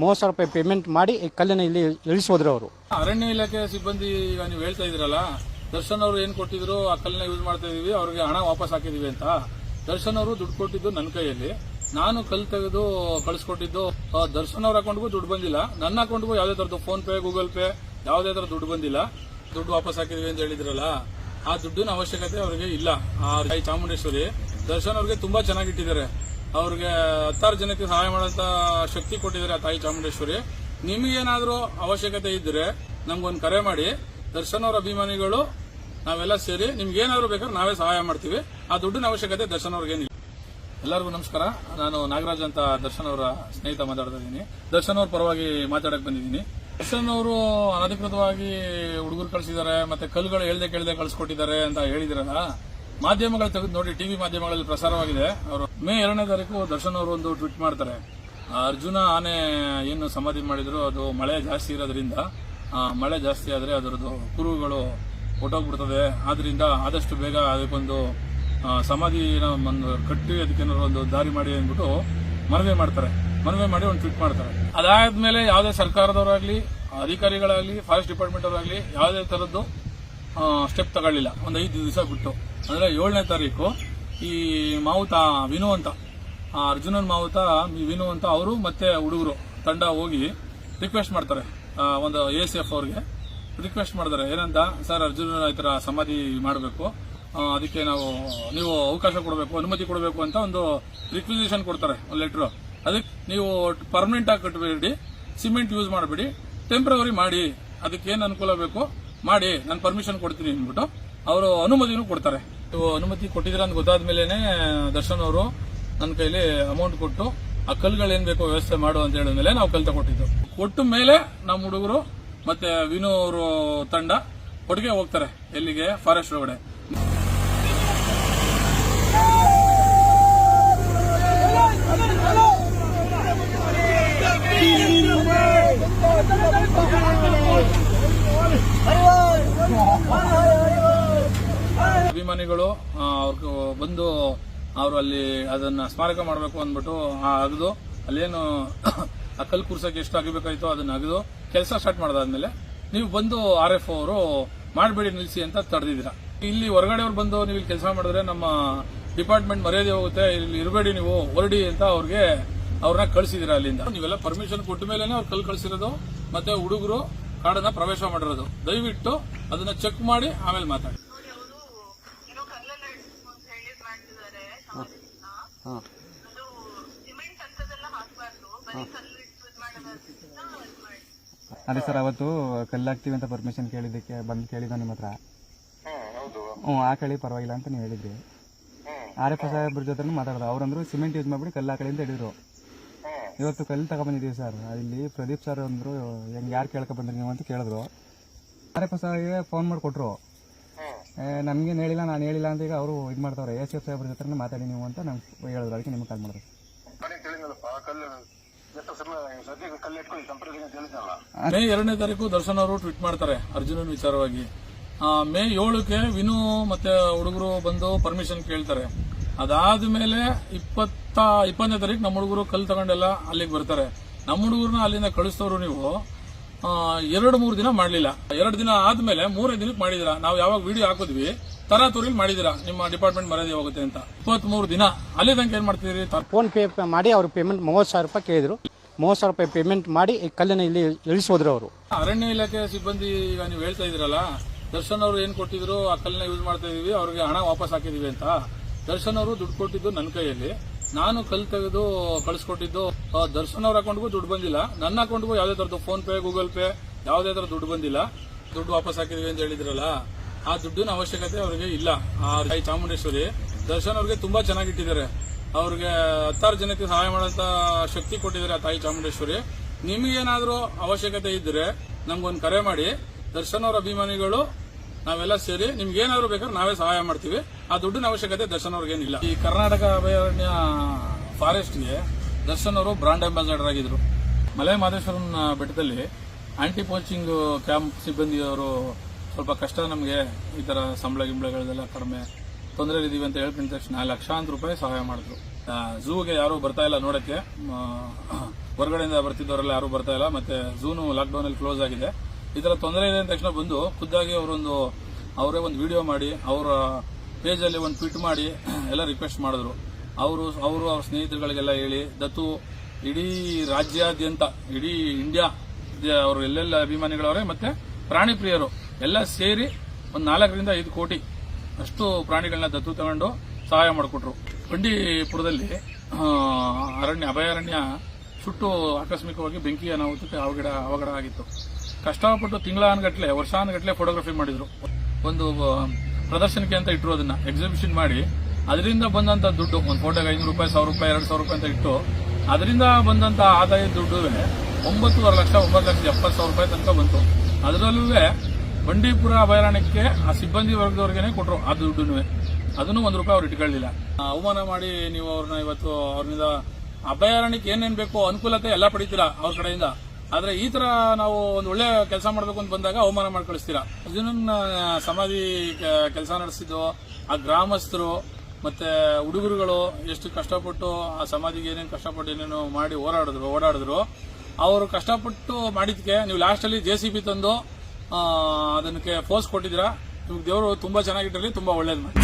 ಮೂವತ್ತು ಸಾವಿರ ರೂಪಾಯಿ ಪೇಮೆಂಟ್ ಮಾಡಿ ಈ ಕಲ್ಲಿನ ಇಲ್ಲಿ ಇಳಿಸೋದ್ರು ಅವರು. ಅರಣ್ಯ ಇಲಾಖೆ ಸಿಬ್ಬಂದಿ ಈಗ ನೀವು ಹೇಳ್ತಾ ಇದ್ರಲ್ಲ ದರ್ಶನ್ ಅವರು ಏನ್ ಕೊಟ್ಟಿದ್ರು, ಆ ಕಲ್ಲನ್ನ ಯೂಸ್ ಮಾಡ್ತಾ ಇದೀವಿ, ಅವ್ರಿಗೆ ಹಣ ವಾಪಸ್ ಹಾಕಿದೀವಿ ಅಂತ. ದರ್ಶನ್ ಅವರು ದುಡ್ಡು ಕೊಟ್ಟಿದ್ದು ನನ್ನ ಕೈಯಲ್ಲಿ. ನಾನು ಕಲ್ ತೆಗೆದು ಕಳಿಸ್ಕೊಟ್ಟಿದ್ದು ದರ್ಶನ್ ಅವ್ರ ಅಕೌಂಟ್ಗೂ ದುಡ್ಡು ಬಂದಿಲ್ಲ. ನನ್ನ ಅಕೌಂಟ್ಗೂ ಯಾವುದೇ ತರದ್ದು ಫೋನ್ ಪೇ ಗೂಗಲ್ ಪೇ ಯಾವುದೇ ತರ ದುಡ್ಡು ಬಂದಿಲ್ಲ. ದುಡ್ಡು ವಾಪಸ್ ಹಾಕಿದೀವಿ ಅಂತ ಹೇಳಿದ್ರಲ್ಲ, ಆ ದುಡ್ಡಿನ ಅವಶ್ಯಕತೆ ಅವರಿಗೆ ಇಲ್ಲ. ಆ ಚಾಮುಂಡೇಶ್ವರಿ, ದರ್ಶನ್ ಅವ್ರಿಗೆ ತುಂಬಾ ಚೆನ್ನಾಗಿಟ್ಟಿದ್ದಾರೆ ಅವ್ರಿಗೆ ಹತ್ತಾರು ಜನಕ್ಕೆ ಸಹಾಯ ಮಾಡುವಂತ ಶಕ್ತಿ ಕೊಟ್ಟಿದ್ದಾರೆ ಆ ತಾಯಿ ಚಾಮುಂಡೇಶ್ವರಿ. ನಿಮಗೇನಾದ್ರೂ ಅವಶ್ಯಕತೆ ಇದ್ರೆ ನಮ್ಗೊಂದು ಕರೆ ಮಾಡಿ. ದರ್ಶನ್ ಅವರ ಅಭಿಮಾನಿಗಳು ನಾವೆಲ್ಲ ಸೇರಿ ನಿಮ್ಗೆ ಏನಾದ್ರು ಬೇಕಾದ್ರೆ ನಾವೇ ಸಹಾಯ ಮಾಡ್ತೀವಿ. ಆ ದುಡ್ಡಿನ ಅವಶ್ಯಕತೆ ದರ್ಶನ್ ಅವ್ರಿಗೇನಿಲ್ಲ ಎಲ್ಲರಿಗೂ ನಮಸ್ಕಾರ. ನಾನು ನಾಗರಾಜ್ ಅಂತ ದರ್ಶನ್ ಅವರ ಸ್ನೇಹಿತ ಮಾತಾಡ್ತಾ ಇದ್ದೀನಿ. ದರ್ಶನ್ ಅವ್ರ ಪರವಾಗಿ ಮಾತಾಡಕ್ ಬಂದಿದ್ದೀನಿ. ದರ್ಶನ್ ಅವರು ಅನಧಿಕೃತವಾಗಿ ಹುಡುಗರು ಕಳಿಸಿದ್ದಾರೆ, ಮತ್ತೆ ಕಲ್ಲುಗಳು ಹೇಳ್ದೆ ಕೇಳ್ದೆ ಕಳ್ಸಿಕೊಟ್ಟಿದ್ದಾರೆ ಅಂತ ಹೇಳಿದ್ರಲ್ಲ ಮಾಧ್ಯಮಗಳು ತೆಗೆದು ನೋಡಿ, ಟಿವಿ ಮಾಧ್ಯಮಗಳಲ್ಲಿ ಪ್ರಸಾರವಾಗಿದೆ. ಅವರು ಮೇ ಎರಡನೇ ತಾರೀಕು ದರ್ಶನ್ ಅವರು ಒಂದು ಟ್ವೀಟ್ ಮಾಡ್ತಾರೆ. ಅರ್ಜುನ ಆನೆ ಏನು ಸಮಾಧಿ ಮಾಡಿದ್ರು, ಅದು ಮಳೆ ಜಾಸ್ತಿ ಇರೋದ್ರಿಂದ ಮಳೆ ಜಾಸ್ತಿ ಆದರೆ ಅದರದ್ದು ಕುರುಗಳು ಹೊಟ್ಟೋಗ್ಬಿಡ್ತದೆ ಆದ್ರಿಂದ ಆದಷ್ಟು ಬೇಗ ಅದಕ್ಕೊಂದು ಸಮಾಧಿ ಸಮಾಧಿನ ಕಟ್ಟಿ, ಅದಕ್ಕೇನಾದ್ರು ಒಂದು ದಾರಿ ಮಾಡಿ ಅಂದ್ಬಿಟ್ಟು ಮನವಿ ಮಾಡ್ತಾರೆ. ಮನವಿ ಮಾಡಿ ಒಂದು ಟ್ವೀಟ್ ಮಾಡ್ತಾರೆ. ಅದಾದ್ಮೇಲೆ ಯಾವುದೇ ಸರ್ಕಾರದವರಾಗ್ಲಿ, ಅಧಿಕಾರಿಗಳಾಗ್ಲಿ, ಫಾರೆಸ್ಟ್ ಡಿಪಾರ್ಟ್ಮೆಂಟ್ ಅವರಾಗ್ಲಿ ಯಾವುದೇ ತರದ್ದು ಸ್ಟೆಪ್ ತಗೊಳ್ಳಿಲ್ಲ. ಒಂದು ಐದು ದಿವಸ ಬಿಟ್ಟು. ಅಂದ್ರೆ ಏಳನೇ ತಾರೀಕು ಈ ಮಾವುತ ವಿನು ಅಂತ. ಆ ಅರ್ಜುನನ್ ಮಾವುತ ವಿನು ಅಂತ ಅವರು ಮತ್ತೆ ಹುಡುಗರು, ತಂಡ ಹೋಗಿ ರಿಕ್ವೆಸ್ಟ್ ಮಾಡ್ತಾರೆ. ಒಂದು ಎ ಸಿ ಎಫ್ ಅವ್ರಿಗೆ. ರಿಕ್ವೆಸ್ಟ್ ಮಾಡ್ತಾರೆ, ಏನಂತ? ಸರ್, ಅರ್ಜುನನ ಈ ಥರ ಸಮಾಧಿ ಮಾಡಬೇಕು. ಅದಕ್ಕೆ ನಾವು, ನೀವು ಅವಕಾಶ ಕೊಡಬೇಕು, ಅನುಮತಿ ಕೊಡಬೇಕು ಅಂತ ಒಂದು ರಿಕ್ವಿಸಿಷನ್ ಕೊಡ್ತಾರೆ, ಒಂದು ಲೆಟ್ರು ಅದಕ್ಕೆ ನೀವು ಪರ್ಮನೆಂಟ್ ಆಗಿ ಕಟ್ಟಬೇಡಿ ಸಿಮೆಂಟ್ ಯೂಸ್ ಮಾಡಬೇಡಿ ಟೆಂಪ್ರವರಿ ಮಾಡಿ, ಅದಕ್ಕೆ ಏನು ಅನುಕೂಲ ಬೇಕು, ಮಾಡಿ, ನಾನು ಪರ್ಮಿಷನ್ ಕೊಡ್ತೀನಿ ಅಂದ್ಬಿಟ್ಟು ಅವರು ಅನುಮತಿನೂ ಕೊಡ್ತಾರೆ. ಅನುಮತಿ ಕೊಟ್ಟಿದ್ರ ಅಂತ ಗೊತ್ತಾದ ದರ್ಶನ್ ಅವರು ನನ್ನ ಕೈಲಿ ಅಮೌಂಟ್ ಕೊಟ್ಟು, ಆ ಕಲ್ಗಳು ಏನ್ ಬೇಕೋ ವ್ಯವಸ್ಥೆ ಮಾಡು ಅಂತ ಹೇಳಿದ ಮೇಲೆ ನಾವು ಕಲ್ ಕೊಟ್ಟಿದ್ದು. ಕೊಟ್ಟ ಮೇಲೆ ನಮ್ಮ ಹುಡುಗರು ಮತ್ತೆ ವಿನು ಅವರು ತಂಡ ಒಟ್ಟಿಗೆ ಹೋಗ್ತಾರೆ ಎಲ್ಲಿಗೆ? ಫಾರೆಸ್ಟ್ ಒಳಗಡೆ. ಅಭಿಮಾನಿಗಳು ಅವ್ರಿಗೆ ಬಂದು ಅವರು ಅಲ್ಲಿ ಅದನ್ನ ಸ್ಮಾರಕ ಮಾಡಬೇಕು ಅಂದ್ಬಿಟ್ಟು ಅಗದು. ಅಲ್ಲೇನು ಆ ಕಲ್ಲು ಕೂರ್ಸಕ್ಕೆ ಎಷ್ಟು ಆಗಬೇಕಾಯ್ತೋ ಅದನ್ನ ಅಗದು. ಕೆಲಸ ಸ್ಟಾರ್ಟ್ ಮಾಡಿದಾದ್ಮೇಲೆ ನೀವು ಬಂದು ಆರ್ ಎಫ್ ಅವರು ಮಾಡಬೇಡಿ ನಿಲ್ಲಿಸಿ ಅಂತ ತಡೆದಿದ್ದೀರಾ. ಇಲ್ಲಿ ಹೊರಗಡೆಯವ್ರು ಬಂದು ನೀವು ಇಲ್ಲಿ ಕೆಲಸ ಮಾಡಿದ್ರೆ ನಮ್ಮ ಡಿಪಾರ್ಟ್ಮೆಂಟ್ ಮರ್ಯಾದೆ ಹೋಗುತ್ತೆ, ಇಲ್ಲಿ ಇರಬೇಡಿ ನೀವು, ಹೊರಡಿ ಅಂತ ಅವ್ರಿಗೆ ಅವ್ರನ್ನ ಕಳಿಸಿದಿರ ಅಲ್ಲಿಂದ. ನೀವೆಲ್ಲ ಪರ್ಮಿಷನ್ ಕೊಟ್ಟ ಮೇಲೆ ಅವ್ರು ಕಲ್ ಕಳಿಸಿರೋದು, ಮತ್ತೆ ಹುಡುಗರು ಕಾಡನ್ನ ಪ್ರವೇಶ ಮಾಡಿರೋದು. ದಯವಿಟ್ಟು ಅದನ್ನ ಚೆಕ್ ಮಾಡಿ, ಆಮೇಲೆ ಮಾತಾಡಿ ನೋಡಿ ಅವರು ಏನೋ ಕಲ್ಲೆಲ್ಲ ಇಡ್ಬೇಕು ಅಂತ ಹೇಳಿ ಮಾಡ್ತಿದ್ದಾರೆ ಸಮಾಧಿನ ಅದು ಸಿಮೆಂಟ್ ಅಂತದೆಲ್ಲ ಹಾಕ್ಬಾರ್ದು ಬರೀ ಕಲ್ಲು ಇಟ್ಟು ಇದ್ ಮಾಡೋದನ್ನ ಅದೇ ಸರ್ ಅವತ್ತು ಕಲ್ಲಾಗ್ತೀವಿ ಅಂತ ಪರ್ಮಿಷನ್ ಕೇಳಿದ್ದಕ್ಕೆ ಬಂದು ಕೇಳಿದ ನಿಮ್ಮ ಹತ್ರ. ಹ್ಞೂ ಹಾಕಳಿ ಪರವಾಗಿಲ್ಲ ಅಂತ ನೀವು ಹೇಳಿದ್ರಿ. ಆರ್ ಎಫ್ ಸಾಹೇಬ್ರ ಜೊತೆ ಮಾತಾಡೋದು ಅವ್ರಂದ್ರು ಸಿಮೆಂಟ್ ಯೂಸ್ ಮಾಡಿಬಿಟ್ಟು ಕಲ್ಲು ಹಾಕಳಿ ಅಂತ ಹೇಳಿದ್ರು ಇವತ್ತು ಕಲ್ಲು ತಗೊಂಬಂದಿದ್ದೀವಿ ಸರ್. ಇಲ್ಲಿ ಪ್ರದೀಪ್ ಸರ್ ಅಂದರು ಹೆಂಗೆ ಯಾರು ಕೇಳ್ಕೊ ಬಂದ್ರಿ ನೀವು ಅಂತ ಕೇಳಿದ್ರು. ಆರ್ ಎಫ್ ಸಾಹೇಬ್ಗೆ ಫೋನ್ ಮಾಡಿ ಕೊಟ್ಟರು ನಮ್ಗೇನು ಹೇಳಿಲ್ಲ ನಾನು ಹೇಳಿಲ್ಲ ಅಂತ ಈಗ ಅವರು ಇದು ಮಾಡ್ತಾವ್ರೆ. ಎಸ್ ಎಫ್ ಸಾಹೇಬ್ರ ಜೊತೆ ಮಾತಾಡಿ ನೀವು ಅಂತ ನಂಗೆ ಹೇಳಿದ್ರು. ಅದಕ್ಕೆ ನಿಮ್ಗೆ ಕಾಲ್ ತಿಳಿದಲ್ಲ ಮೇ ಎರಡನೇ ತಾರೀಕು ದರ್ಶನ್ ಅವರು ಟ್ವೀಟ್ ಮಾಡ್ತಾರೆ ಅರ್ಜುನನ್ ವಿಚಾರವಾಗಿ. ಆ, ಮೇ ಏಳಕ್ಕೆ ವಿನು ಮತ್ತೆ ಹುಡುಗರು ಬಂದು ಪರ್ಮಿಷನ್ ಕೇಳ್ತಾರೆ. ಅದಾದ ಮೇಲೆ ಇಪ್ಪತ್ತ ಇಪ್ಪತ್ತನೇ ತಾರೀಕು ನಮ್ಮ ಹುಡುಗರು ಕಲ್ ತಗೊಂಡೆಲ್ಲ ಅಲ್ಲಿಗೆ ಬರ್ತಾರೆ. ನಮ್ಮ ಹುಡುಗರನ್ನ ಅಲ್ಲಿಂದ ಕಳಿಸ್ತವ್ರು ನೀವು. ಎರಡು ಮೂರು ದಿನ ಮಾಡಲಿಲ್ಲ. ಎರಡು ದಿನ ಆದ್ಮೇಲೆ ಮೂರನೇ ದಿನಕ್ಕೆ ಮಾಡಿದಿರ. ನಾವು ಯಾವಾಗ ವಿಡಿಯೋ ಹಾಕಿದ್ವಿ ತರಾತುರಿಲಿ ಮಾಡಿದಿರ. ನಿಮ್ಮ ಡಿಪಾರ್ಟ್ಮೆಂಟ್ ಮರ್ಯಾದೆ ಹೋಗುತ್ತೆ ಅಂತ. ಇಪ್ಪತ್ತ್ ಮೂರು ದಿನ ಅಲ್ಲಿ ತನಕ ಏನ್ ಮಾಡ್ತಿದ್ರಿ ಫೋನ್ ಪೇ ಮಾಡಿ ಅವ್ರ ಪೇಮೆಂಟ್ ಮೂವತ್ತು ಸಾವಿರ ರೂಪಾಯಿ ಕೇಳಿದ್ರು. ಮೂವತ್ತು ಸಾವಿರ ರೂಪಾಯಿ ಪೇಮೆಂಟ್ ಮಾಡಿ ಈ ಕಲ್ಲಿನ ಇಲ್ಲಿ ಇಳಿಸೋದ್ರು ಅವರು. ಅರಣ್ಯ ಇಲಾಖೆ ಸಿಬ್ಬಂದಿ ಈಗ ನೀವು ಹೇಳ್ತಾ ಇದ್ರಲ್ಲ ದರ್ಶನ್ ಅವರು ಏನ್ ಕೊಟ್ಟಿದ್ರು ಆ ಕಲ್ಲನ್ನ ಯೂಸ್ ಮಾಡ್ತಾ ಇದೀವಿ ಅವ್ರಿಗೆ ಹಣ ವಾಪಸ್ ಹಾಕಿದೀವಿ ಅಂತ. ದರ್ಶನ್ ಅವರು ದುಡ್ಡು ಕೊಟ್ಟಿದ್ದು ನನ್ನ ಕೈಯಲ್ಲಿ. ನಾನು ಕಲ್ ತೆಗೆದು ಕಳಿಸ್ಕೊಟ್ಟಿದ್ದು ದರ್ಶನ್ ಅವ್ರ ಅಕೌಂಟ್ಗೂ ದುಡ್ಡು ಬಂದಿಲ್ಲ. ನನ್ನ ಅಕೌಂಟ್ಗೂ ಯಾವುದೇ ತರದ್ದು ಫೋನ್ ಪೇ ಗೂಗಲ್ ಪೇ ಯಾವುದೇ ತರ ದುಡ್ಡು ಬಂದಿಲ್ಲ. ದುಡ್ಡು ವಾಪಸ್ ಹಾಕಿದೀವಿ ಅಂತ ಹೇಳಿದ್ರಲ್ಲ, ಆ ದುಡ್ಡಿನ ಅವಶ್ಯಕತೆ ಅವರಿಗೆ ಇಲ್ಲ. ಆ ಚಾಮುಂಡೇಶ್ವರಿ, ದರ್ಶನ್ ಅವ್ರಿಗೆ ತುಂಬಾ ಚೆನ್ನಾಗಿಟ್ಟಿದ್ದಾರೆ ಅವ್ರಿಗೆ ಹತ್ತಾರು ಜನಕ್ಕೆ ಸಹಾಯ ಮಾಡುವಂತ ಶಕ್ತಿ ಕೊಟ್ಟಿದ್ದಾರೆ ಆ ತಾಯಿ ಚಾಮುಂಡೇಶ್ವರಿ. ನಿಮಗೇನಾದರೂ ಅವಶ್ಯಕತೆ ಇದ್ರೆ ನಮ್ಗೊಂದು ಕರೆ ಮಾಡಿ. ದರ್ಶನ್ ಅವರ ಅಭಿಮಾನಿಗಳು ನಾವೆಲ್ಲ ಸೇರಿ ನಿಮ್ಗೆ ಏನಾದ್ರು ಬೇಕಾದ್ರೆ ನಾವೇ ಸಹಾಯ ಮಾಡ್ತೀವಿ. ಆ ದುಡ್ಡಿನ ಅವಶ್ಯಕತೆ ದರ್ಶನ್ ಅವ್ರಿಗೇನಿಲ್ಲ ಈ ಕರ್ನಾಟಕ ಅಭಯಾರಣ್ಯ ಫಾರೆಸ್ಟ್ಗೆ ದರ್ಶನ್ ಅವರು ಬ್ರಾಂಡ್ ಅಂಬಾಸಡರ್ ಆಗಿದ್ರು. ಮಲೆ ಮಹದೇಶ್ವರನ ಬೆಟ್ಟದಲ್ಲಿ ಆಂಟಿ ಪೋಚಿಂಗ್ ಕ್ಯಾಂಪ್ ಸಿಬ್ಬಂದಿಯವರು ಸ್ವಲ್ಪ ಕಷ್ಟ ನಮಗೆ ಈ ಥರ ಸಂಬಳ ಗಿಂಬಳಗಳೆಲ್ಲ ಕಡಿಮೆ ತೊಂದರೆ ಇದೀವಿ ಅಂತ ಹೇಳ್ಕೊಂಡ ತಕ್ಷಣ ಲಕ್ಷಾಂತರ ರೂಪಾಯಿ ಸಹಾಯ ಮಾಡಿದ್ರು. ಝೂಗೆ ಯಾರು ಬರ್ತಾ ಇಲ್ಲ ನೋಡಕ್ಕೆ. ಹೊರಗಡೆಯಿಂದ ಬರ್ತಿದ್ದವರೆಲ್ಲ ಯಾರು ಬರ್ತಾ ಇಲ್ಲ. ಮತ್ತೆ ಝೂನು ಲಾಕ್ಡೌನಲ್ಲಿ ಕ್ಲೋಸ್ ಆಗಿದೆ. ಈ ಥರ ತೊಂದರೆ ಇದೆ ಅಂದ ತಕ್ಷಣ ಬಂದು ಖುದ್ದಾಗಿ ಅವರೊಂದು, ಅವರೇ ಒಂದು ವಿಡಿಯೋ ಮಾಡಿ, ಅವರ ಪೇಜಲ್ಲಿ ಒಂದು ಟ್ವೀಟ್ ಮಾಡಿ ಎಲ್ಲ ರಿಕ್ವೆಸ್ಟ್ ಮಾಡಿದ್ರು. ಅವರು ಅವರು ಅವ್ರ ಸ್ನೇಹಿತರುಗಳಿಗೆಲ್ಲ ಹೇಳಿ, ದತ್ತು ಇಡೀ ರಾಜ್ಯಾದ್ಯಂತ, ಇಡೀ ಇಂಡಿಯಾ ಅವರು ಎಲ್ಲೆಲ್ಲ ಅಭಿಮಾನಿಗಳವರೇ ಮತ್ತೆ ಪ್ರಾಣಿ ಪ್ರಿಯರು ಎಲ್ಲ ಸೇರಿ ಒಂದು ನಾಲ್ಕರಿಂದ ಐದು ಕೋಟಿ ಅಷ್ಟು ಪ್ರಾಣಿಗಳನ್ನ ದತ್ತು ತಗೊಂಡು ಸಹಾಯ ಮಾಡಿಕೊಟ್ರು. ಬಂಡೀಪುರದಲ್ಲಿ ಅರಣ್ಯ, ಅಭಯಾರಣ್ಯ ಸುಟ್ಟು ಆಕಸ್ಮಿಕವಾಗಿ ಬೆಂಕಿ ಅನಾಹುತಕ್ಕೆ ಅವಘಡ ಅವಘಡ ಆಗಿತ್ತು. ಕಷ್ಟಪಟ್ಟು ತಿಂಗಳಾನ್ಗಟ್ಲೆ ವರ್ಷಾನ್ಗಟ್ಲೆ ಫೋಟೋಗ್ರಫಿ ಮಾಡಿದ್ರು. ಒಂದು ಪ್ರದರ್ಶನಕ್ಕೆ ಅಂತ ಇಟ್ಟರು ಅದನ್ನ ಎಕ್ಸಿಬಿಷನ್ ಮಾಡಿ, ಅದರಿಂದ ಬಂದಂತ ದುಡ್ಡು, ಒಂದು ಫೋಟೋಗೆ ಐನೂರು ರೂಪಾಯಿ, ಸಾವಿರ ರೂಪಾಯಿ, ಎರಡು ಸಾವಿರ ರೂಪಾಯಿ ಅಂತ ಇಟ್ಟು, ಅದರಿಂದ ಬಂದಂತ ಆದಾಯ ದುಡ್ಡು ಒಂಬತ್ತುವರೆ ಲಕ್ಷ, ಒಂಬತ್ತು ಲಕ್ಷ ಎಪ್ಪತ್ತು ಸಾವಿರ ರೂಪಾಯಿ ತನಕ ಬಂತು. ಅದರಲ್ಲೂ ಬಂಡೀಪುರ ಅಭಯಾರಣ್ಯಕ್ಕೆ ಆ ಸಿಬ್ಬಂದಿ ವರ್ಗದವ್ರಿಗೇನೆ ಕೊಟ್ಟರು ಆ ದುಡ್ಡು ಅದನ್ನು ಒಂದು ರೂಪಾಯಿ ಅವ್ರು ಇಟ್ಕೊಳ್ಳಿಲ್ಲ ಅವಮಾನ ಮಾಡಿ ನೀವು ಅವ್ರನ್ನ ಇವತ್ತು ಅವ್ರನ್ನ ಅಭಯಾರಣ್ಯಕ್ಕೆ ಏನೇನು ಬೇಕೋ ಅನುಕೂಲತೆ ಎಲ್ಲ ಪಡಿತೀರಾ ಅವ್ರ ಕಡೆಯಿಂದ. ಆದ್ರೆ ಈ ತರ ನಾವು ಒಂದು ಒಳ್ಳೆ ಕೆಲಸ ಮಾಡಬೇಕು ಅಂತ ಬಂದಾಗ ಅವಮಾನ ಮಾಡಿ ಕಳಿಸ್ತೀರಾ ಅರ್ಜುನನ್ ಸಮಾಧಿ ಕೆಲಸ ನಡೆಸಿದ್ದು, ಆ ಗ್ರಾಮಸ್ಥರು, ಮತ್ತೆ ಹುಡುಗರುಗಳು ಎಷ್ಟು ಕಷ್ಟಪಟ್ಟು ಆ ಸಮಾಧಿಗೆ ಏನೇನು ಕಷ್ಟಪಟ್ಟು ಏನೇನು ಮಾಡಿ ಹೋರಾಡಿದ್ರು, ಓಡಾಡಿದ್ರು, ಅವರು ಕಷ್ಟಪಟ್ಟು ಮಾಡಿದ್ಕೆ ನೀವು ಲಾಸ್ಟಲ್ಲಿ ಜೆ ಸಿ ಬಿ ತಂದು ಅದನ್ನಕ್ಕೆ ಫೋರ್ಸ್ ಕೊಟ್ಟಿದ್ದೀರಾ? ನಿಮ್ಗೆ ದೇವರು ತುಂಬಾ ಚೆನ್ನಾಗಿಟ್ಟಿರಲಿ, ತುಂಬಾ ಒಳ್ಳೇದು ಮಾಡಿ